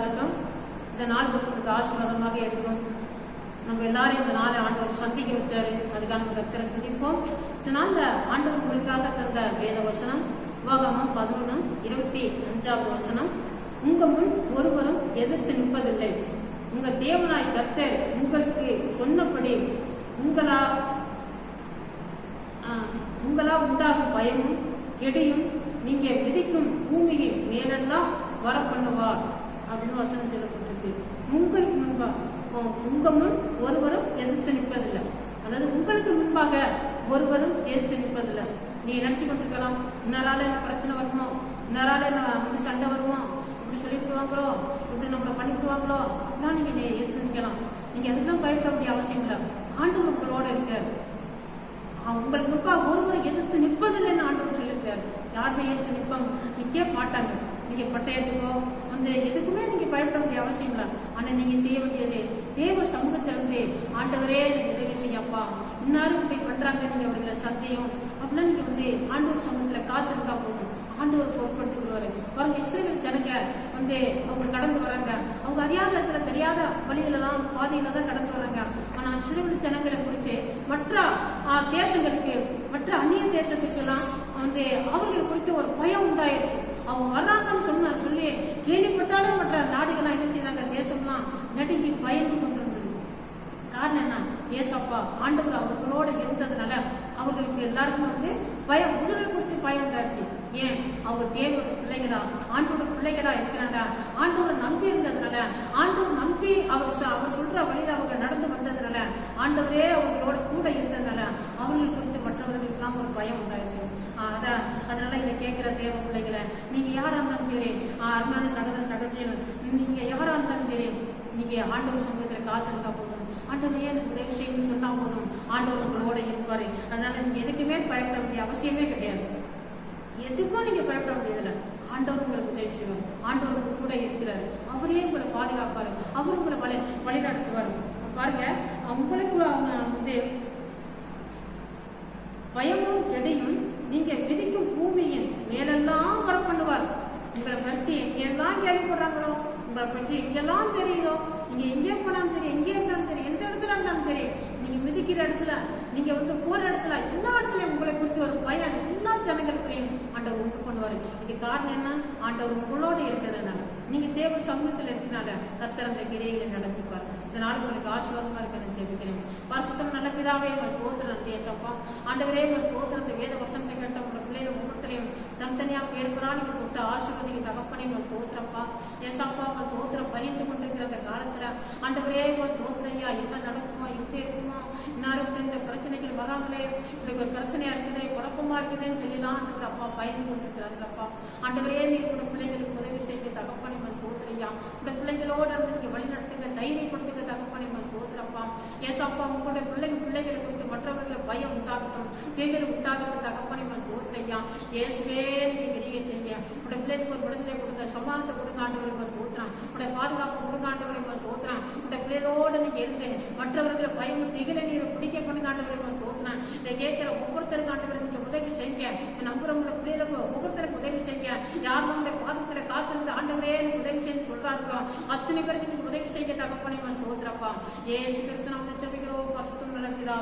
இருக்கும் இந்த நாள் உங்களுக்கு ஆசீர்வாதமாக இருக்கும். நம்ம எல்லாரும் இந்த நாளை ஆண்டவர் சந்திக்க வச்சாரு. அதுக்காக நம்ம கத்தரை துதிப்போம். இந்த ஆண்டவர் உங்களுக்காக தந்த வேத வசனம் உபாகமம் பதினொன்று இருபத்தி அஞ்சாவது வசனம். உங்க முன் ஒருவரும் எதிர்த்து நிற்பதில்லை. உங்க தேவனாய் கர்த்தர் உங்களுக்கு சொன்னபடி உங்களா உங்களா உண்டாகும் பயமும் கெடியும் நீங்க விதிக்கும் பூமியின் மேலெல்லாம் வரப்படும் வசனம் சொல்லப்பட்டிருக்கு உங்களுக்கு முன்பாக உங்க முன் ஒருவரும் எதிர்த்து நிற்பதில்லை. அதாவது உங்களுக்கு முன்பாக ஒருவரும் எதிர்த்து நிற்பதில்லை. நீ நினைச்சு கொண்டிருக்கலாம் இன்னால என்ன பிரச்சனை வருமோ? இன்னால என்ன வந்து சண்டை வருமோ? இப்படி சொல்லிடுவாங்களோ இப்படி நம்மளை பண்ணிவிடுவாங்களோ? அப்படிலாம் நீங்க நே- எதிர்த்து நிற்கலாம். நீங்க எதுக்கும் பயப்பட வேண்டிய அவசியம் இல்லை. ஆண்டவர் உங்களோட இருக்காரு. உங்களுக்கு முன்பாக ஒருவரை எதிர்த்து நிற்பதில்லைன்னு ஆண்டவர் சொல்லியிருக்காரு. யாருமே எதிர்த்து நிற்பாங்க. நிற்க மாட்டாங்க. நீங்க பட்டயத்துக்கோ வந்து எதுக்குமே நீங்க வேண்டிய அவசியம் இல்லை. ஆனா நீங்க செய்ய வேண்டியது தேவ சமூகத்திலிருந்து ஆண்டவரே உதவி செய்யப்பா. இன்னாரும் இப்படி பண்றாங்க நீங்க அவர்களை சந்தேகம் அப்படின்னா நீங்க வந்து ஆண்டவர் சமூகத்துல காத்திருந்தா போதும். ஆண்டவர் பொருட்படுத்தி விடுவாரு பாருங்க இஸ்ரேல் ஜனங்க வந்து அவங்க கடந்து வராங்க. அவங்க அறியாத இடத்துல தெரியாத வழிகளெல்லாம் பாதையில தான் கடந்து வராங்க. ஆனா இஸ்ரேல் ஜனங்களை குறித்து மற்ற தேசங்களுக்கு மற்ற அந்நிய தேசத்துக்கெல்லாம் வந்து அவர்கள் குறித்து ஒரு பயம் உண்டாயிருச்சு. அவங்க வர்றாங்கன்னு சொன்ன சொல்லி கேள்விப்பட்டாலும் மற்ற நாடுகள்லாம் என்ன செய்தாங்க தேசம்லாம் நடுங்கி பயந்து கொண்டு இருந்தது காரணம் என்ன? ஏசப்பா ஆண்டவர் அவர்களோட இருந்ததுனால அவர்களுக்கு எல்லாருக்கும் வந்து பயம் உயிரை குறித்து பயம் உண்டாச்சு ஏன்? அவங்க தேவனோட பிள்ளைகளா? ஆண்டோட பிள்ளைகளா இருக்கிறாங்க ஆண்டவரை நம்பி இருந்ததுனால ஆண்டவர் நம்பி அவர் சொ- அவர் சொல்ற வழியில் அவங்க நடந்து வந்ததுனால ஆண்டவரே அவங்க கூட இருந்ததுனால அவர்கள் குறித்து மற்றவர்களுக்கெல்லாம் ஒரு பயம் உண்டாயிருச்சு ஆஹ் அதான் இருக்கிற தேவ பிள்ளைகளை நீங்க யாரா இருந்தாலும் சரி ஆஹ் சகதன் சகோதரன் நீங்க யாரா இருந்தாலும் சரி நீங்க ஆண்டவர் சமூகத்துல காத்திருந்தா போதும். ஆண்டவரே எனக்கு உதவி செய்யணும்னு சொன்னா போதும். ஆண்டவர் உங்களோட இருப்பாரு. அதனால நீங்க எதுக்குமே பயப்பட வேண்டிய அவசியமே கிடையாது. எதுக்கும் நீங்க பயப்பட முடியதில்ல ஆண்டவர் உங்களுக்கு உதவி செய்வார். ஆண்டவர் கூட இருக்கிறார். அவரே உங்களை பாதுகாப்பாரு. அவர் உங்களை வழி வழி நடத்துவார் பாருங்க உங்களுக்கு அவங்க வந்து பயமும் கெடையும் நீங்க விதிக்கும் பூமியின் மேலெல்லாம் வர பண்ணுவார் உங்களை பற்றி எங்கெல்லாம் கேள்விப்படுறாங்களோ கொஞ்சம் எங்கெல்லாம் தெரியுதோ? நீங்க எங்கே போனாலும் சரி எங்கே இருந்தாலும் சரி எந்த இடத்துல இருந்தாலும் சரி நீங்க மிதிக்கிற இடத்துல நீங்க வந்து போற இடத்துல எல்லா இடத்துலயும் உங்களை குறித்து ஒரு பயம் எல்லா ஜனங்களுக்கையும் ஆண்டவர் உண்டு பண்ணுவாரு. இது காரணம் என்ன? ஆண்டவர் உங்களோடு இருக்கிறதுனால. நீங்க தேவ சமூகத்தில் இருக்கிறனால கத்தர் அந்த கிரியைகளை நடத்திப்பார். இதனால உங்களுக்கு ஆசீர்வாதமா இருக்க நான் ஜெபிக்கிறேன். பரிசுத்தம் நல்ல பிதாவே உங்கள் தோத்திரம் நன்றி ஆண்டவரே உங்கள் தோத்திரத்தை வேத வசனத்தை கேட்ட உங்கள் பிள்ளைகள் ஒவ்வொருத்தரையும் தனித்தனியாக பேர் பெறா நீங்க தொட்ட ஆசை தகப்பனே தோத்துறப்பா தோத்திரப்பா. ஏசப்பா உங்கள் தோத்துற பயந்து கொண்டிருக்கிற அந்த காலத்துல ஆண்டவரே உங்கள் தோத்துறையா என்ன நடக்குமா எப்படி இருக்குமா இன்னும் இந்த பிரச்சனைகள் வராங்களே இப்படி ஒரு பிரச்சனையா இருக்குது குழப்பமா இருக்குதுன்னு சொல்லலாம் ஆண்டவர் அப்பா பயந்து கொண்டிருக்கிறார்களப்பா ஆண்டவரே நீ உங்க பிள்ளைகளுக்கு உதவி செய்து தகப்பனை மன் தோத்துறையா உங்க பிள்ளைகளோட இருந்து நீங்க வழி நடத்துங்க தைரியப்படுத்துங்க தகப்பனை மன் தோத்துறப்பா ஏசாப்பா உங்களுடைய பிள்ளைங்க பிள்ளைகளை குறித்து மற்றவர்களை பயம் உண்டாகட்டும் தேர்தல் உண்டாகட்டும் தகப்பனை மன் தோத்துறையா ஏசு நீங்க பெரிய செய்ய உடைய பிள்ளைக்கு ஒரு விடுதலை கொடுங்க சமாளத்தை கொடுங்க ஆண்டவரை தோத்துறான். உடைய பாதுகாப்பு கொடுங்க ஆண்டவரை மன் தோத்துறான். உடைய பிள்ளைகளோட நீங்க இருந்து மற்றவர்களை பயம் திகில பிடிக்க பண்ணுங்க ஆண்டவரை தோத்துறான். இதை கேட்கிற ஒவ்வொருத்தருக்கு ஆண்டவரை நீங்க உதவி செய்யுங்க. நம்புறவங்கள பிள்ளைகளுக்கு ஒவ்வொருத்தருக்கு உதவி செய்ய யார் நம்முடைய பாதத்துல காத்திருந்து ஆண்டவரே எனக்கு உதவி செய்ய சொல்றாருக்கோ அத்தனை பேருக்கு நீங்க உதவி செய்ய தகப்பனை தோத்துறப்பா. ஏசு கிறிஸ்து நம்ம ஜெபிக்கிறோம் பசுத்தம் நல்ல